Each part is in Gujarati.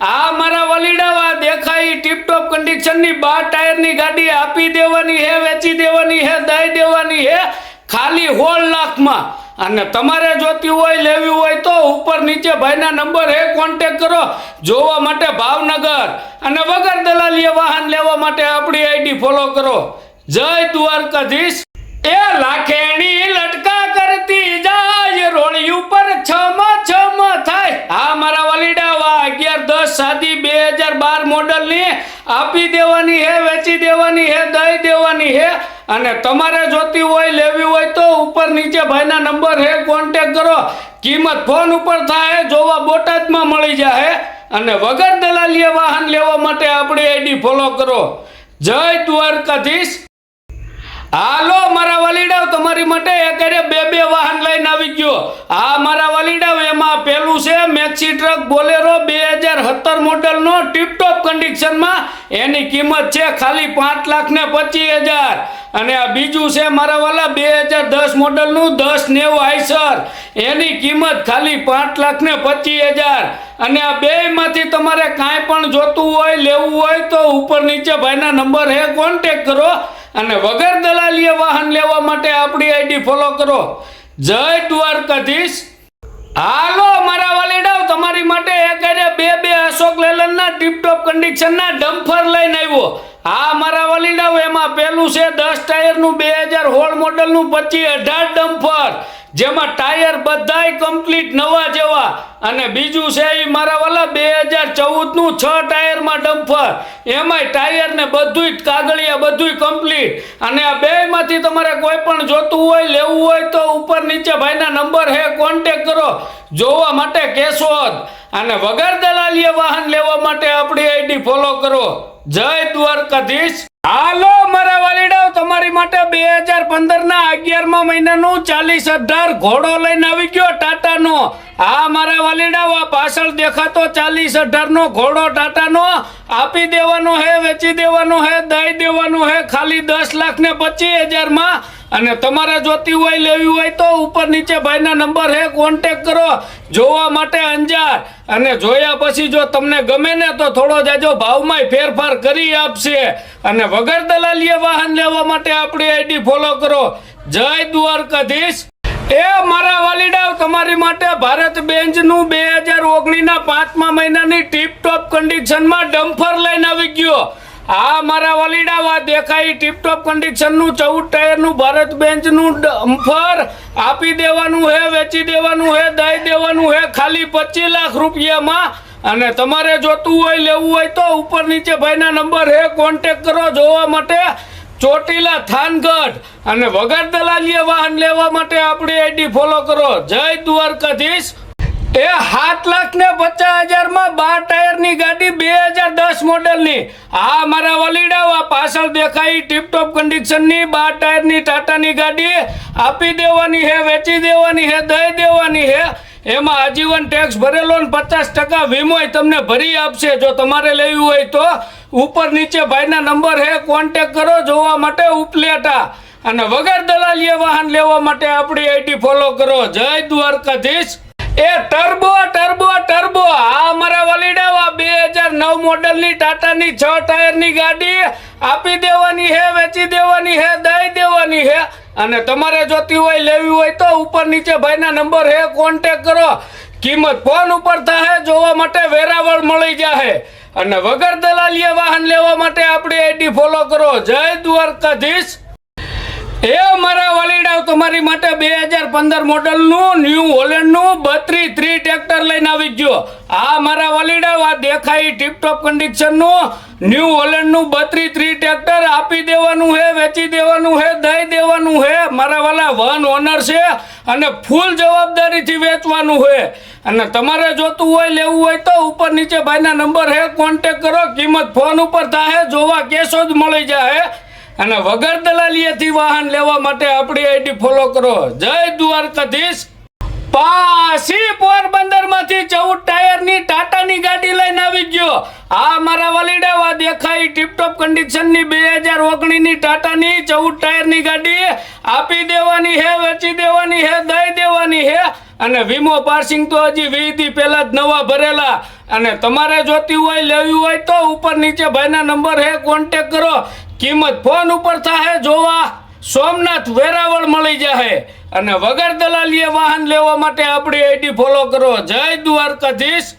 આ મારા વલીડાવા દેખાય ટીપટોપ કન્ડિશનની બાર ટાયરની ગાડી આપી દેવાની હે, વેચી દેવાની હે, દઈ દેવાની હે, ખાલી હોળ લાખમાં. અને તમારે જોતી હોય, લેવી હોય તો ઉપર નીચે ભાઈના નંબર હે કોન્ટેક કરો. જોવા માટે ભાવનગર. અને વગર દલાલીએ વાહન લેવા માટે આપણી આઈડી ફોલો કરો. જય દ્વારકાધીશ. એ લાખેણી લટકા કરતી જાય રોળી ઉપર છમ છમ થાય. હા મારા વલીડા સાદી બે હજાર બાર મોડલની આપી દેવાની હે, વેચી દેવાની હે, દઈ દેવાની હે અને તમારે જોતી હોય, લેવી હોય તો ઉપર નીચે ભાઈના નંબર હે કોન્ટેક કરો. કિંમત ફોન ઉપર થાય, જોવા બોટાદમાં મળી જાય અને વગર દલાલીએ વાહન લેવા માટે આપણી આઈડી ફોલો કરો. જય દ્વારકાધીશ. હાલો, મારા વલીડાવ તમારી માટે એકારે બે બે વાહન લઈને આવી ગયો. આ મારા વલીડાવ એમાં પેલું છે મેક્સી ટ્રક બોલેરો બે હજાર સત્તર મોડલનો ટીપટોપ કન્ડિશનમાં એની કિંમત છે ખાલી પાંચ લાખ ને પચીસ હજાર. અને આ બીજું છે મારા વાલા બે હજાર દસ મોડલનું દસ નેવું આઈસર. એની કિંમત ખાલી પાંચ લાખ ને પચીસ હજાર. અને આ બેયમાંથી તમારે કાંઈ પણ જોતું હોય, લેવું હોય તો ઉપર નીચે ભાઈના નંબર હે કોન્ટેક કરો. અને વગર દલાલીએ વાહન લેવા માટે આપણી આઈડી ફોલો કરો. જય દ્વારકાધીશ. હાલો, મારા વાલીડાઓ તમારી માટે એક બે બે અશોક લેલનના ટીપટોપ કન્ડિશનના ડમ્ફર લઈને આવ્યો. હા, મારા વાલીડાવ, એમાં પેલું છે દસ ટાયરનું બે હજાર હોળ મોડલનું પચીસ અઢાર ડમ્ફર. જેમાં ટાયર બધાય કમ્પ્લીટ નવા જેવા. અને બીજું છે એ મારા વાલા બે હજાર ચૌદનું છ ટાયરમાં ડમ્ફર. એમાંય ટાયર ને બધુંય જ કાગળિયા, બધુંય કમ્પ્લીટ અને આ બેયમાંથી તમારે કોઈ પણ જોતું હોય, લેવું હોય તો ઉપર નીચે ભાઈના નંબર હે કોન્ટેક કરો. જોવા માટે કેશોદ અને વગર દલાલીએ વાહન લેવા માટે આપણી આઈડી ફોલો કરો. જય દ્વારકાધીશ. હાલો! તમારી માટે બે હજાર પંદર ના અગિયારમા મહિનાનું ચાલીસ અઢાર ઘોડો લઈને આવી ગયો ટાટાનો. આ મારા વાલીડા પાછળ દેખાતો ચાલીસ અઢાર નો ઘોડો ટાટાનો આપી દેવાનો હે, વેચી દેવાનો હે, દઈ દેવાનો હે, ખાલી દસ લાખ ને પચીસ હજારમાં અને તમારે જોતી હોય, લેવી હોય તો ઉપર નીચે ભાઈના નંબર હે કોન્ટેક કરો. જોવા માટે અંજાર. અને જોયા પછી જો તમને ગમે ને તો થોડો જાજો ભાવમાં ફેરફાર કરી આપશે. અને વગર દલાલીએ વાહન લેવા માટે આપણી આઈડી ફોલો કરો. જય દ્વારકાધીશ. એ મારા વાલીડા તમારી માટે ભારત બેન્ચનું બે હજાર ઓગણીસના પાંચમા મહિનાની ટીપ ટોપ કન્ડિશનમાં ડમ્ફર લઈને આવી ગયો. આ મારા વલીડા આ દેખાય ટીપટોપ કન્ડિશનનું ચૌદ ટાયરનું, ભારત બેન્ચનું ડમ્ફર આપી દેવાનું હે, વેચી દેવાનું હે, દઈ દેવાનું હે, ખાલી પચીસ લાખ રૂપિયામાં. અને તમારે જોતું હોય, લેવું હોય તો ઉપર નીચે ભાઈના નંબર હે કોન્ટેક કરો જોવા માટે. ચોટીલા થાનગઢ. અને વગર દલાલીએ વાહન લેવા માટે આપણી આઈડી ફોલો કરો. જય દ્વારકાધીશ. એ સાત લાખ ને પચાસ હજારમાં બાર ટાયરની ગાડી બે હજાર દસ મોડેલની આ મારા વલીડાવા પાછળ દેખાઈ ટીપટોપ કન્ડિશનની બાર ટાયરની ટાટા ની ગાડી. આપી દેવાની હે, વેચી દેવાની હે, દઈ દેવાની હે. એમાં આજીવન ટેક્સ ભરેલો ને પચાસ ટકા વીમોય તમને ભરી આપશે. જો તમારે લેવી હોય તો. ઉપર નીચે ભાઈના નંબર હે કોન્ટેક કરો, જોવા માટે ઉપલેટા. અને વગર દલાલીએ વાહન લેવા માટે આપણી આઈડી ફોલો કરો. જય દ્વારકાધીશ. એ ટર્બો ટર્બો ટર્બો. આ અમારા વલીડાવા બે હજાર નવ મોડલની ટાટાની છ ટાયરની ગાડી આપી દેવાની હે, વેચી દેવાની હે, દઈ દેવાની હે. અને તમારે જોતી હોય, લેવી હોય તો ઉપર નીચે ભાઈના નંબર હે કોન્ટેક કરો. કિંમત ફોન ઉપર થાય જોવા માટે વેરાવળ મળી જાહે. અને વગર દલાલીએ વાહન લેવા માટે આપણી આઈડી ફોલો કરો. જય દ્વારકાધીશ. એ મારા વલીડાવ, તમારી માટે બે હજાર પંદર મોડલનું ન્યૂ હોલેન્ડનું બત્રી ત્રી ટ્રેક્ટર લઈને આવી ગયો. આ મારા વલીડાવ, આ દેખાય ટીપટોપ કન્ડિશનનું ન્યૂ હોલેન્ડનું બત્રી ત્રી ટ્રેક્ટર આપી દેવાનું હે, વેચી દેવાનું હે, દઈ દેવાનું હે. મારા વાલા વન ઓનર છે અને ફૂલ જવાબદારીથી વેચવાનું હે. અને તમારે જોતું હોય, લેવું હોય તો ઉપર નીચે ભાઈના નંબર હે કોન્ટેક કરો. કિંમત ફોન ઉપર થાય જોવા કેસો જ મળી જાય અને વગર દલાલીએથી વાહન લેવા માટે આપણી આઈડી ફોલો કરો. જય દ્વારકાધીશ. પાસી પોરબંદરમાંથી ચૌદ ટાયરની ટાટાની ગાડી લઈને આવી ગયો. આ મારા વલીડાવા દેખાય ટીપટોપ કન્ડિશનની બે હજાર ઓગણીની ની ટાટા ની ચૌદ ટાયરની ગાડી. આપી દેવાની હે, વેચી દેવાની હે, દઈ દેવાની હે. અને વીમો પાર્સિંગ તો હજી વીસ પહેલા જ નવા ભરેલા. અને તમારે જોતી હોય, લેવી હોય તો ઉપર નીચે ભાઈના નંબર હે કોન્ટેક કરો. કિંમત ફોન ઉપર થાય જોવા સોમનાથ વેરાવળ મળી જાહે. અને વગર દલાલીએ વાહન લેવા માટે આપણી આઈડી ફોલો કરો. જય દ્વારકાધીશ.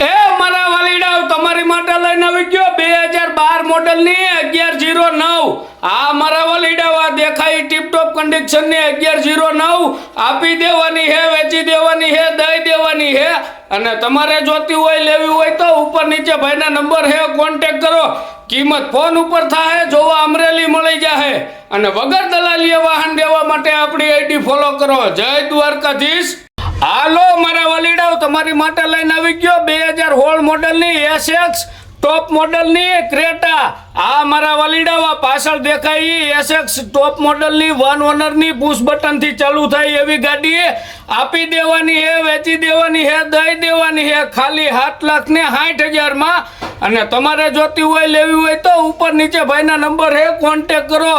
એ મારા વાલીડાઓ, તમારી માટે લઈને આવી ગયો બે હજાર બાર મોડલની અગિયાર જીરો નવ. આ મારા વાલીડાઓ, આ દેખાય ટીપટોપ કન્ડિશનની અગિયાર જીરો નવ. આપી દેવાની હે, વેચી દેવાની હે, દઈ દેવાની હે. અને તમારે જોતી હોય, લેવી હોય તો ઉપર નીચે ભાઈના નંબર હે કોન્ટેક કરો. કિંમત ફોન ઉપર થાય, જોવા અમરેલી મળી જાહે. અને વગર દલાલીએ વાહન દેવા માટે આપણી આઈડી ફોલો કરો. જય દ્વારકાધીશ. હાલો, મારા વલીડાઓ, તમારી માટે લઈને આવી ગયો બે હજાર હોળ મોડલની એસએક્સ ટોપ મોડલની ક્રેટા આ મારા વલીડાવા પાછળ દેખાય એસએક્સ ટોપ મોડલની વન ઓનરની પુશ બટનથી ચાલુ થાય એવી ગાડી. આપી દેવાની હે, વેચી દેવાની હે, દઈ દેવાની હે. ખાલી સાત લાખ ને સાઠ હજારમાં અને તમારે જોતી હોય, લેવી હોય તો ઉપર નીચે ભાઈના નંબર હે કોન્ટેક કરો.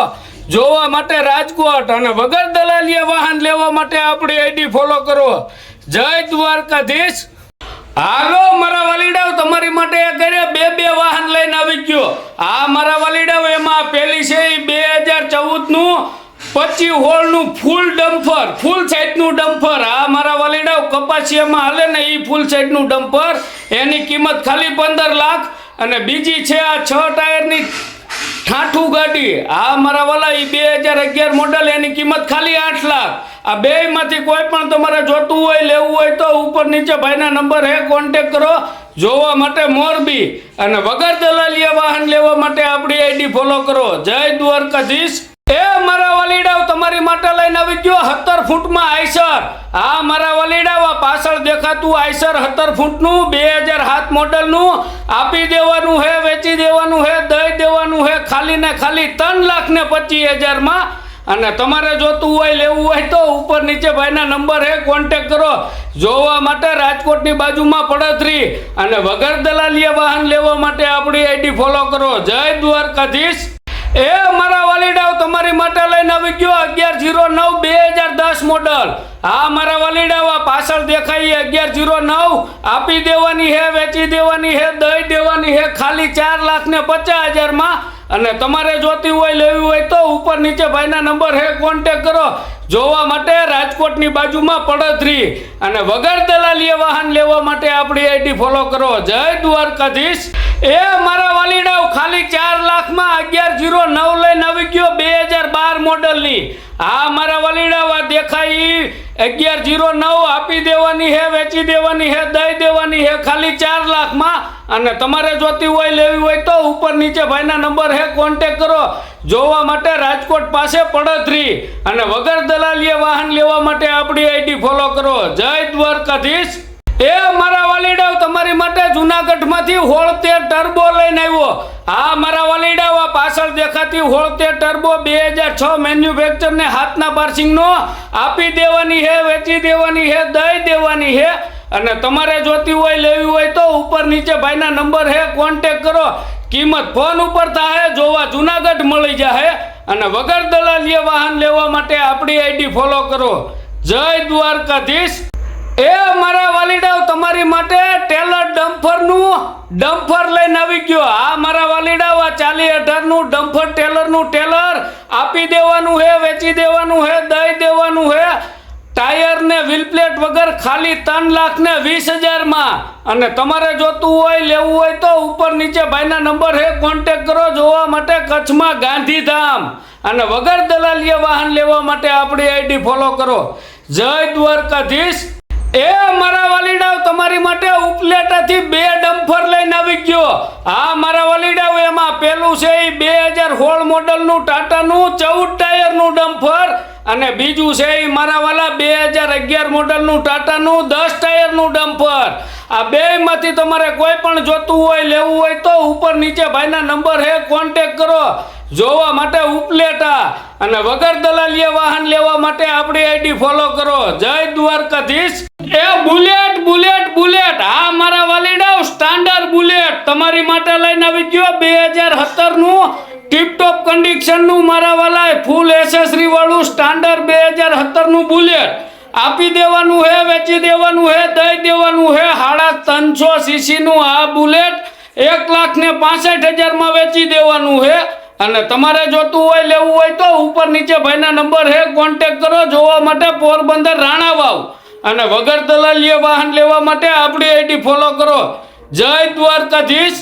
જોવા માટે રાજકોટ અને વગર દલાલીએ વાહન લેવા માટે આપણી આઈડી ફોલો કરો. જય દ્વારકાધીશ. હાલો, મારા વાલીડાઓ, તમારી માટે એ બે બે વાહન લઈને આવી ગયો. આ મારા વાલીડાઓ, એમાં પેલી છે એ બે હજાર ચૌદનું પચી હોળનું ફૂલ ડમ્ફર, ફૂલ સાઈડનું ડમ્ફર. આ મારા વાલીડાઓ કપાસિયામાં હાલે ને એ ફૂલ સાઈડનું ડમ્ફર. એની કિંમત ખાલી પંદર લાખ અને બીજી છે આ છ ટાયરની ઠાઠું ગાડી. આ મારા વાલા એ બે હજાર અગિયાર મોડલ એની કિંમત ખાલી આઠ લાખ. આ બે માંથી કોઈ પણ તમારે જોતું હોય, લેવું હોય તો ઉપર નીચે ભાઈના નંબર હે કોન્ટેક કરો. જોવા માટે મોરબી. અને વગર દલાલીએ વાહન લેવા માટે આપણી આઈડી ફોલો કરો. જય દ્વારકાધીશ. એ મારા વલીડાઓ તમારી માટે લઈને આવી ગયો સત્તર ફૂટમાં આઈસર. આ મારા વલીડાવ પાછળ દેખાતું આઈસર સત્તર ફૂટનું બે હજાર હાથ મોડલનું. આપી દેવાનું હે, વેચી દેવાનું હે, દઈ દેવાનું હે ખાલી ને ખાલી ત્રણ લાખ ને પચીસ હજારમાં અને તમારે જોતું હોય, લેવું હોય તો ઉપર નીચે ભાઈના નંબર હે કોન્ટેક કરો. જોવા માટે રાજકોટની બાજુમાં પડતરી અને વગર દલાલીએ વાહન લેવા માટે આપણી આઈડી ફોલો કરો. જય દ્વારકાધીશ. એ મારા વાલીડાઓ, તમારી માટે લઈને આવી ગયો અગિયાર જીરો નવ બે હજાર દસ મોડલ. હા મારા વાલીડાઓ પાછળ દેખાય અગિયાર જીરો નવ. આપી દેવાની હે, વેચી દેવાની હે, દઈ દેવાની હે, ખાલી ચાર લાખ ને પચાસ હજારમાં અને તમારે જોતી હોય, લેવી હોય તો ઉપર નીચે ભાઈના નંબર હે કોન્ટેક કરો. જોવા માટે રાજકોટની બાજુમાં પડતરી અને વગર દલાલીએ વાહન લેવા માટે આપણી આઈડી ફોલો કરો. જય દ્વારકાધીશ. એ મારા વાલીડાઓ, ખાલી ચાર લાખમાં અગિયાર જીરો નવ લઈને આવી ગયો બે હજાર બાર મોડલની. આ મારા વાલીડાઓ, આ દેખાય અગિયાર જીરો નવ આપી દેવાની હે, વેચી દેવાની હે, દઈ દેવાની હે, ખાલી ચાર લાખમાં. અને તમારે જોતી હોય, લેવી હોય તો ઉપર નીચે ભાઈના નંબર હે કોન્ટેક કરો. જોવા માટે રાજકોટ પાસે પડતરી. અને વગર દલાલીએ વાહન લેવા માટે આપણી આઈડી ફોલો કરો. જય દ્વારકાધીશ. એ મારા વાલીડાવ, તમારી માટે જુનાગઢમાંથી હોળતેર ટર્બો લઈને આવ્યો. હા મારા વાલીડાવ, આ પાછળ દેખાતી હોળતેર ટર્બો બે હજાર છ મેન્યુફેક્ચરને હાથના પાર્સિંગનો આપી દેવાની હે, વેચી દેવાની હે, દઈ દેવાની હે. અને તમારે જોતી હોય, લેવી હોય તો ઉપર નીચે ભાઈના નંબર હે કોન્ટેક કરો. કિંમત ફોન ઉપર થાય, જોવા જુનાગઢ મળી જાય અને વગર દલાલીએ વાહન લેવા માટે આપણી આઈડી ફોલો કરો. જય દ્વારકાધીશ. એ મારા વાલીડાઓ તમારી માટે ટેલર ડમ્ફરનું ડમ્ફર લઈને આવી ગયો. આ મારા વાલીડાઓ આ ચાલી અઢારનું ડમ્ફર ટેલરનું ટેલર આપી દેવાનું હે, વેચી દેવાનું હે, દઈ દેવાનું હે. ટાયર ને વ્હીલ પ્લેટ વગર ખાલી ત્રણ લાખ ને વીસ હજારમાં. અને તમારે જોતું હોય, લેવું હોય તો ઉપર નીચે ભાઈના નંબર હે કોન્ટેક કરો જોવા માટે કચ્છમાં ગાંધીધામ. અને વગર દલાલીએ વાહન લેવા માટે આપણી આઈડી ફોલો કરો. જય દ્વારકાધીશ. એ મારા વાલીડાઓ તમારી માટે ઉપલેટાથી બે ડમ્ફર લઈને આવી ગયો. હા મારા વાલીડાઓ એમાં પેલું છે એ બે હજાર સોળ મોડલનું ટાટાનું ચૌદ ટાયરનું ડમ્ફર અને બીજું છે એ મારા વાલા બે હજાર અગિયાર મોડલનું ટાટાનું દસ ટાયરનું ડમ્ફર. આ બેમાંથી તમારે કોઈ પણ જોતું હોય, લેવું હોય તો ઉપર નીચે ભાઈના નંબર હે કોન્ટેક કરો. જોવા માટે ઉપલેટા. અને વગર દલાલીએ વાહન લેવા માટે આપણી આઈડી ફોલો કરો. જય દ્વારકાધીશ. એ બુલેટ બુલેટ બુલેટ. હા મારા વાલીડાવ સ્ટાન્ડર્ડ બુલેટ. તમારી માટે લઈને આવી ગયો બે હજાર સત્તરનું ટીપટોપ કન્ડિશનનું મારા વાલાય ફૂલ એસેસરી વાળું સ્ટાન્ડર્ડ બે હજાર સત્તરનું બુલેટ. આપી દેવાનું હે, વેચી દેવાનું હે, દઈ દેવાનું હે. સાડા ત્રણસો સીસીનું આ બુલેટ એક લાખ ને પાસઠ હજારમાં વેચી દેવાનું હે. અને તમારે જોતું હોય, લેવું હોય તો ઉપર નીચે ભાઈના નંબર હે કોન્ટેક કરો, જોવા માટે પોરબંદર રાણા વાવ. અને વગર દલાલીએ વાહન લેવા માટે આપણી આઈડી ફોલો કરો. જય દ્વારકાધીશ.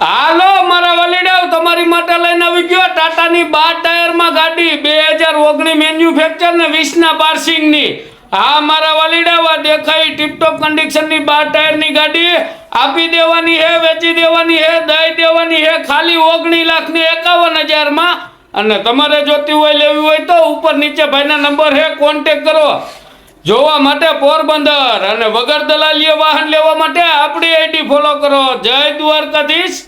હાલો, મારા વલીડાવ, તમારી માટે લઈને આવી ગયો ટાટાની બાર ટાયરમાં ગાડી. બે હજાર ઓગણીસ મેન્યુફેક્ચર ને વીસના પાર્સિંગની હા, મારા વલીડાવ દેખાઈ ટીપટોપ કન્ડિશનની બાર ટાયરની ગાડી. આપી દેવાની હે, વેચી દેવાની હે, દઈ દેવાની હે, ખાલી ઓગણી લાખ ને એકાવન હજારમાં. અને તમારે જોતી હોય, લેવી હોય તો ઉપર નીચે ભાઈના નંબર હે કોન્ટેક કરો. જોવા માટે પોરબંદર અને વગર દલાલીએ વાહન લેવા માટે આપણી આઈડી ફોલો કરો. જય દ્વારકાધીશ.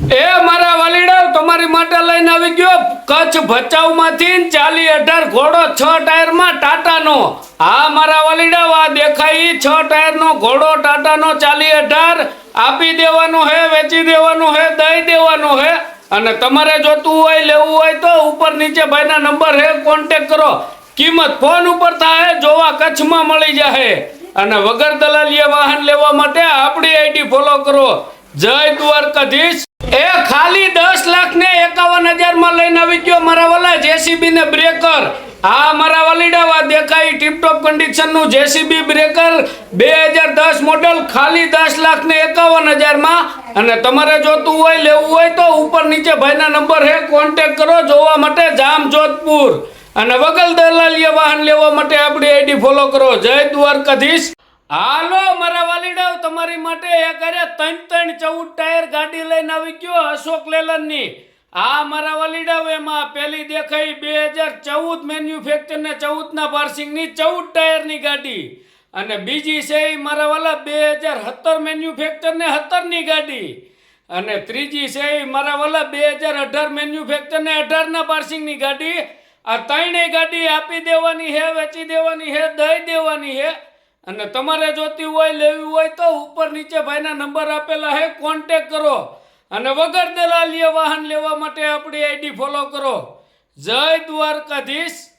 એ મારા વાલીડાવ તમારી માટે લઈને આવી ગયો. કચ્છ ભચાઉમાંથી ચાલી અઢાર ઘોડો, છ ટાયરમાં ટાટાનો. હા, મારા વાલીડાવ આ દેખાય છ ટાયરનો ઘોડો, ટાટાનો ચાલી અઢાર. આપી દેવાનો હે, વેચી દેવાનો હે, દઈ દેવાનો હે. અને તમારે જોતું હોય, લેવું હોય તો ઉપર નીચે ભાઈના નંબર હે કોન્ટેક કરો. કિંમત ફોન ઉપર થાય, જોવા કચ્છમાં મળી જાય અને વગર દલાલીએ વાહન લેવા માટે આપણી આઈડી ફોલો કરો. જય દ્વારકાધીશ. એ ખાલી દસ લાખ ને એકાવન હજારમાં લઈને આવી ગયો મારા વાલા જેસીબી ને બ્રેકર. હા મારા વાલીડાવા દેખાય ટીપટોપ કન્ડિશનનું જેસીબી બ્રેકર બે હજાર દસ મોડલ ખાલી દસ લાખ ને એકાવન હજારમાં. અને તમારે જોતું હોય, લેવું હોય તો ઉપર નીચે ભાઈના નંબર હે કોન્ટેક કરો જોવા માટે જામ જોધપુર. અને વગલ દલાલીય વાહન લેવા માટે આપણી આઈડી ફોલો કરો. જય દ્વારકાધીશ. હાલો, મારા વાલીડાવ, તમારી માટે એક અરે ત્રણ ત્રણ ચૌદ ટાયર ગાડી લઈને આવી ગયો અશોક લેલનની. આ મારા વાલીડાવ, એમાં પેલી દેખાઈ બે હજાર ચૌદ મેન્યુફેક્ચર ને ચૌદ ના પાર્સિંગની ચૌદ ટાયરની ગાડી. અને બીજી છે એ મારા વાલા બે હજાર સત્તર મેન્યુફેક્ચર ને સત્તરની ગાડી. અને ત્રીજી છે એ મારા વાલા બે હજાર અઢાર મેન્યુફેક્ચર ને અઢારના પાર્સિંગની ગાડી. આ ત્રણેય ગાડી આપી દેવાની હે, વેચી દેવાની હે, દઈ દેવાની હે. અને તમારે જોતી હોય, લેવી હોય તો ઉપર નીચે ભાઈના નંબર આપેલા હે કોન્ટેક કરો. અને વગર દલાલીએ વાહન લેવા માટે આપણી આઈડી ફોલો કરો. જય દ્વારકાધીશ.